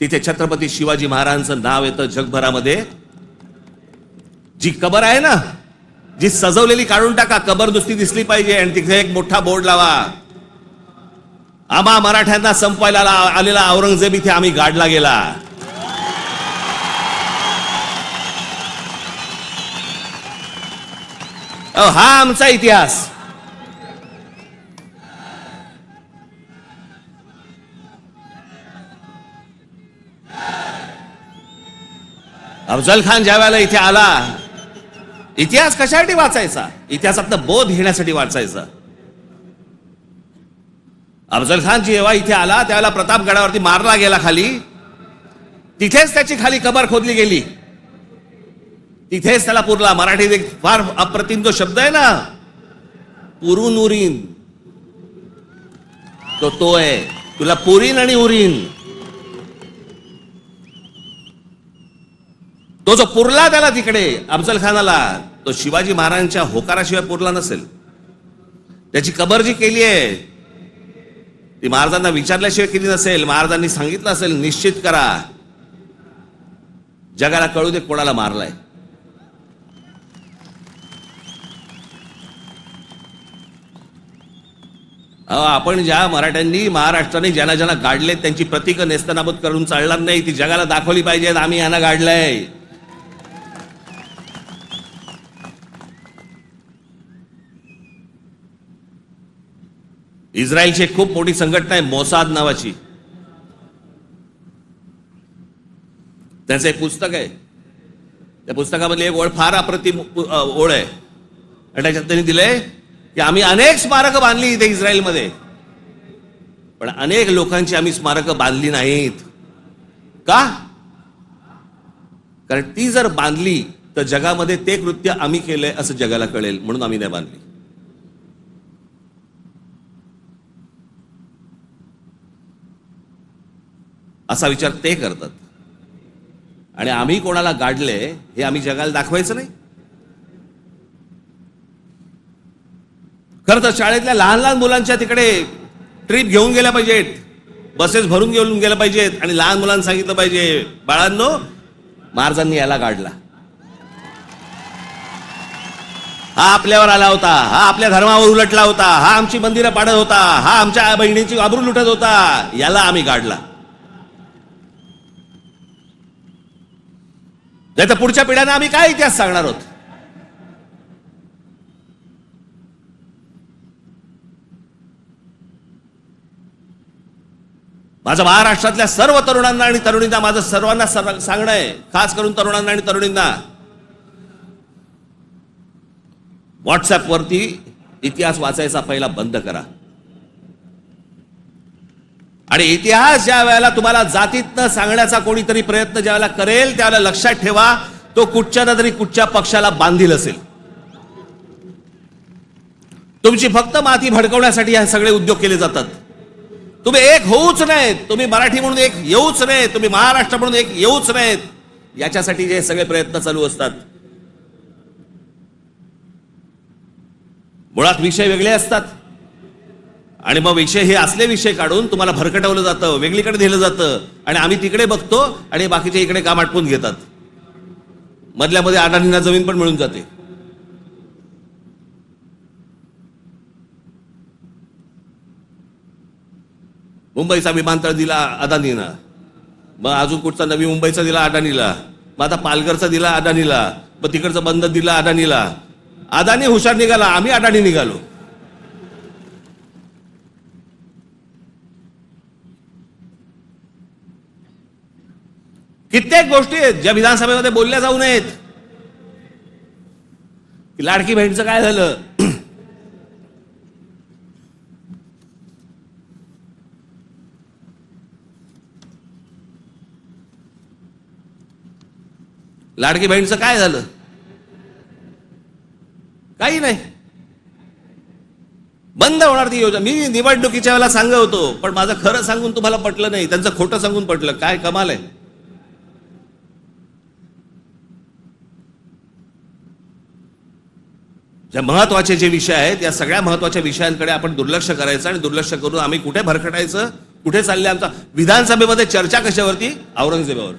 तिथे छत्रपती शिवाजी महाराजांचं नाव येतं जगभरामध्ये. जी कबर आहे ना जी सजवलेली काढून टाका कबर दुसरी दिसली पाहिजे आणि तिथे एक मोठा बोर्ड लावा. आम्हा मराठ्यांना संपवायला आलेला औरंगजेब इथे आम्ही गाडला गेला. अहो, हा आमचा इतिहास. अफजल खान ज्या वेळेला इथे आला इतिहास कशासाठी वाचायचा? इतिहासातला बोध घेण्यासाठी वाचायचा. अफजल खान जेव्हा इथे आला त्यावेळेला प्रतापगडावरती मारला गेला खाली. तिथेच त्याची खाली कबर खोदली गेली. तिथेच त्याला पुरला. मराठीत एक फार अप्रतिम जो शब्द आहे ना पुरून उरीन. तो तो आहे. तुला पुरीन आणि उरीन. तो जो पुरला त्याला तिकडे अफजल खानाला तो शिवाजी महाराजांच्या होकाराशिवाय पुरला नसेल. त्याची कबर जी केली आहे ती महाराजांना विचारल्याशिवाय केली नसेल महाराजांनी सांगितलं असेल निश्चित करा. जगाला कळू दे कोणाला मारलाय. आपण ज्या मराठ्यांनी महाराष्ट्राने ज्यांना ज्यांना गाडले त्यांची प्रतीक नेस्तनाबूत करून चालणार नाही ती जगाला दाखवली पाहिजेत आम्ही यांना गाडलंय. इस्रायलची एक खूप मोठी संघटना आहे मोसाद नावाची. त्यांचं एक पुस्तक आहे. त्या पुस्तकामधली एक ओळ फार अप्रतिम ओळ आहे. आणि त्याच्यात त्यांनी दिलंय की आम्ही अनेक स्मारकं बांधली इथे इस्रायलमध्ये. पण अनेक लोकांची आम्ही स्मारकं बांधली नाहीत. का? कारण ती जर बांधली तर जगामध्ये ते कृत्य आम्ही केलंय असं जगाला कळेल म्हणून आम्ही नाही बांधली. असा विचार ते करतात. आणि आम्ही कोणाला गाडले हे आम्ही जगाला दाखवायचं नाही. खरं तर शाळेतल्या लहान लहान मुलांच्या तिकडे ट्रिप घेऊन गेल्या पाहिजेत. बसेस भरून घेऊन गेल्या पाहिजेत आणि लहान मुलांना सांगितलं पाहिजे बाळांनो महाराजांनी याला गाडला. हा आपल्यावर आला होता हा आपल्या धर्मावर उलटला होता हा आमची मंदिरं पाडत होता हा आमच्या बहिणीची आबरू लुटत होता याला आम्ही गाडला. नाही तर पुढच्या पिढ्यांना आम्ही काय इतिहास सांगणार आहोत? माझं महाराष्ट्रातल्या सर्व तरुणांना आणि तरुणींना माझं सर्वांना सांगणं आहे खास करून तरुणांना आणि तरुणींना. व्हॉट्सअपवरती इतिहास वाचायचा पहिला बंद करा. आणि इतिहास ज्या वेळेला तुम्हाला जातीतनं सांगण्याचा कोणीतरी प्रयत्न ज्या वेळेला करेल त्यावेळेला लक्षात ठेवा तो कुठच्या ना तरी कुठच्या पक्षाला बांधील असेल. तुमची फक्त माती भडकवण्यासाठी हे सगळे उद्योग केले जातात. तुम्ही एक होऊच नाहीत तुम्ही मराठी म्हणून एक येऊच नाहीत तुम्ही महाराष्ट्र म्हणून एक येऊच नाहीत याच्यासाठी जे सगळे प्रयत्न चालू असतात. मुळात विषय वेगळे असतात. आणि मग विषय हे असले विषय काढून तुम्हाला भरकटवलं जातं वेगळीकडे नेलं जातं. आणि आम्ही तिकडे बघतो आणि बाकीचे इकडे काम आटपून घेतात. मधल्यामध्ये अडाणींना जमीन पण मिळून जाते. मुंबईचा विमानतळ दिला अदानीनं मग अजून कुठचा नवी मुंबईचा दिला अडाणीला. मग आता पालघरचा दिला अडाणीला. मग तिकडचं बंद दिला अडाणीला. अदानी हुशार निघाला आम्ही अडाणी निघालो. कित्येक गोष्टी आहेत ज्या विधानसभेमध्ये बोलल्या जाऊ नयेत. लाडकी बहिणीचं काय झालं? लाडकी बहिणीचं काय झालं? काही नाही. बंद होणार ती योजना. मी निवडणुकीच्या वेळेला सांगत होतो पण माझं खरं सांगून तुम्हाला पटलं नाही. त्यांचं खोटं सांगून पटलं. काय कमाल आहे. ज्या महत्त्वाचे जे विषय आहेत या सगळ्या महत्त्वाच्या विषयांकडे आपण दुर्लक्ष करायचं आणि दुर्लक्ष करून आम्ही कुठे भरकटायचं कुठे चालले आमचा विधानसभेमध्ये चर्चा कशावरती? औरंगजेबावर.